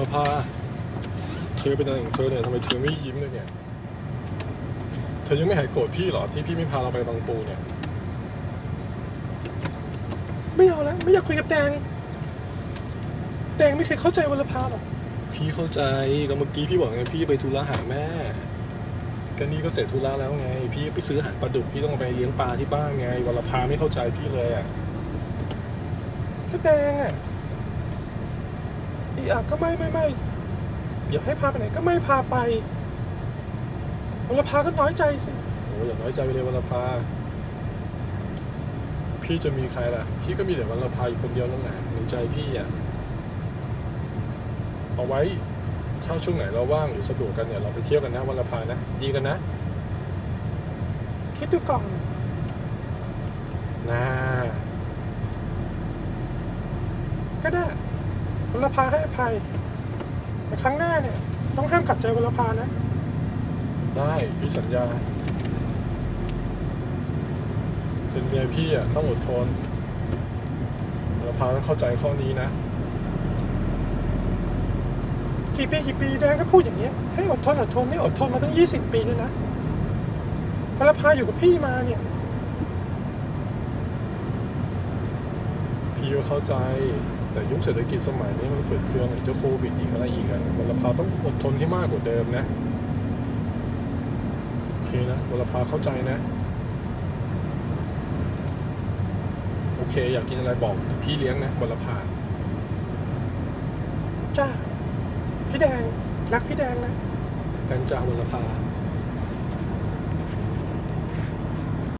ลภาเธอเป็นอะไรของเธอเนี่ยทำไมเธอไม่ยิ้มเลยเนี่ย เธอยังไม่หายโกรธพี่เหรอที่พี่ไม่พาเราไปบางปูเนี่ย ไม่เอาแล้วไม่อยากคุยกับแดง แดงไม่เคยเข้าใจวรภาหรอกพี่เข้าใจก็เมื่อกี้พี่บอกไงพี่ไปธุระหาแม่ก็นี่ก็เสร็จธุระแล้วไง พี่ไปซื้ออาหารปลาดุกพี่ต้องไปเลี้ยงปลาที่บ้านไงวรภาไม่เข้าใจพี่เลยอะก็แดงอะ อีอะก็ไม่ไม่ไม่อยากให้พาไปไหนก็ไม่พาไปวรภาก็น้อยใจสิโอ้อย่าน้อยใจไปเลยวรภาพี่จะมีใครล่ะ พี่ก็มีแต่วรภาอยู่คนเดียวนั่นแหละในใจพี่อะเอาไว้ถ้าช่วงไหนเราว่างหรือสะดวกกันเนี่ยเราไปเที่ยวกันนะวรภานะ ดีกันนะ คิดดูก่อนนะก็ได้ วรภาให้อภัย แต่ครั้งหน้าเนี่ย ต้องห้ามขัดใจวรภานะ ได้พี่สัญญา เป็นเมียพี่อะต้องอดทนวรภาต้องเข้าใจข้อนี้นะ กี่ปีกี่ปีแดงก็พูดอย่างเงี้ยให้อดทนอดทนนี่อดทนมาตั้งยี่สิบปีเลยนะวรภาอยู่กับพี่มาเนี่ย พี่ก็เข้าใจ แต่ยุคเศรษฐกิจสมัยนี้มันฝืดเคืองไหนจะโควิดอีกอะไรอีกอะวรภาต้องอดทนให้มากกว่าเดิมนะโอเคนะวรภาเข้าใจนะ โอเค อยากกินอะไรบอกพี่เลี้ยงนะวรภาจ้าพี่แดงรักพี่แดงนะกันจ้าวรภา